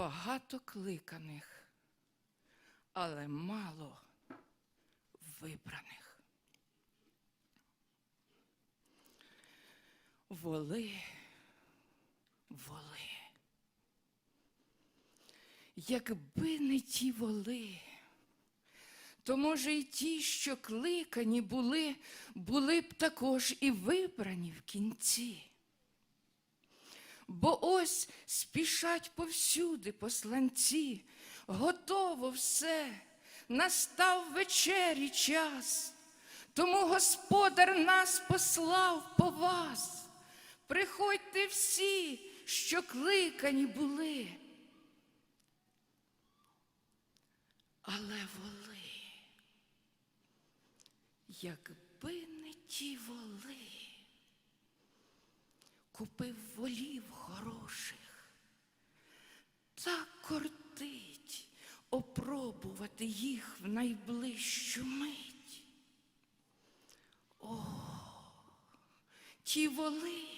багато кликаних, але мало вибраних. Воли, воли. Якби не ті воли, то може й ті, що кликані були, були б також і вибрані в кінці. Бо ось спішать повсюди посланці, готово все, настав вечері час. Тому господар нас послав по вас. Приходьте всі, що кликані були. Але воли, якби не ті воли, купив волів хороших, так кортить опробувати їх в найближчу мить. О, ті воли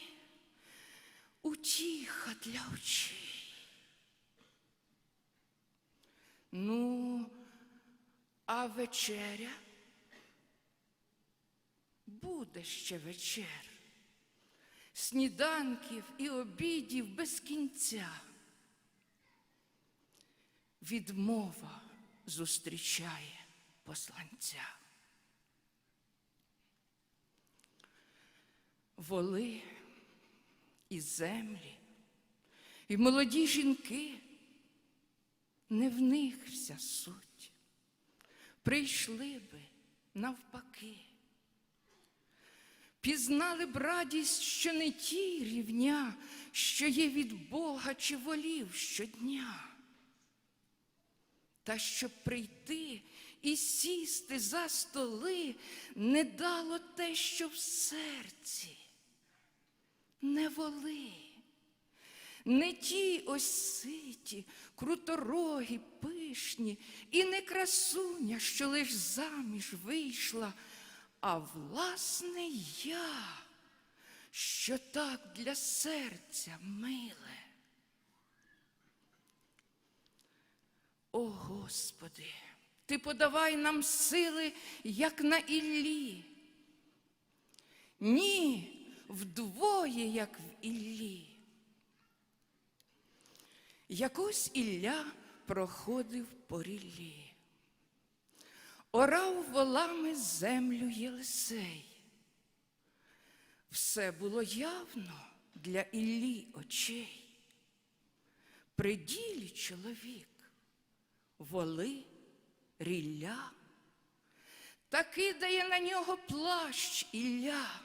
утіха для очей. Ну, а вечеря? Буде ще вечер. Сніданків і обідів без кінця. Відмова зустрічає посланця. Воли і землі, і молоді жінки не в них вся суть. Прийшли би навпаки, пізнали б радість, що не ті рівня, що є від Бога чи волів щодня. Та щоб прийти і сісти за столи, не дало те, що в серці, не воли. Не ті ось ситі, круторогі, пишні, і не красуня, що лиш заміж вийшла, а власне я, що так для серця миле. О Господи, Ти подавай нам сили, як на Іллі. Ні, вдвоє, як в Іллі. Якось Ілля проходив по ріллі, орав волами землю Єлисей. Все було явно для Іллі очей. При ділі чоловік, воли, рілля, та кидає на нього плащ Ілля.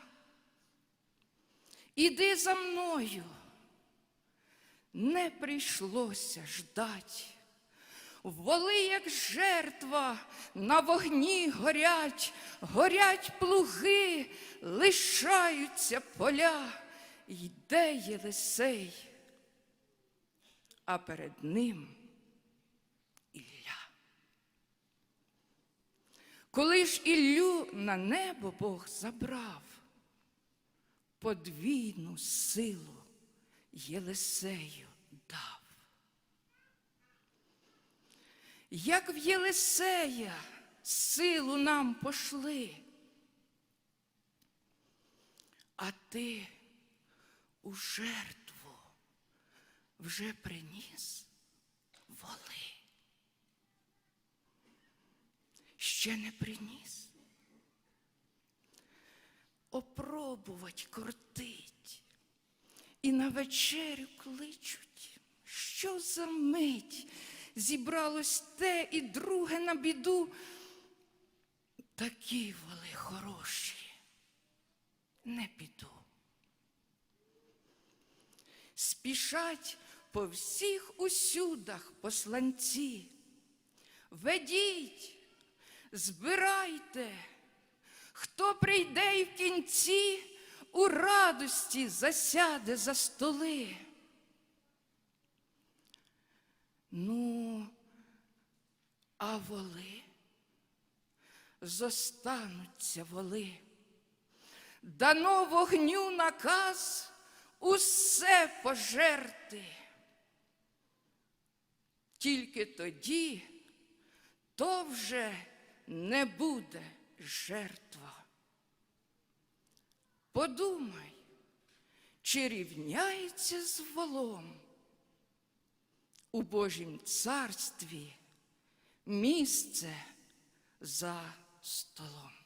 Іди за мною. Не прийшлося ждать. Воли, як жертва, на вогні горять, горять плуги, лишаються поля, йде Єлисей, а перед ним Ілля. Коли ж Іллю на небо Бог забрав, подвійну силу Єлисею дав. Як в Єлисея силу нам пошли, а ти у жертву вже приніс воли. Ще не приніс. Опробувать кортить. І на вечерю кличуть, що за мить зібралось те і друге на біду. Такі воли хороші, не піду. Спішать по всіх усюдах посланці. Ведіть, збирайте, хто прийде і в кінці у радості засяде за столи. Ну, а воли зостануться воли. Дано вогню наказ усе пожерти. Тільки тоді то вже не буде жертва. Подумай, чи рівняється з волом у Божім царстві місце за столом.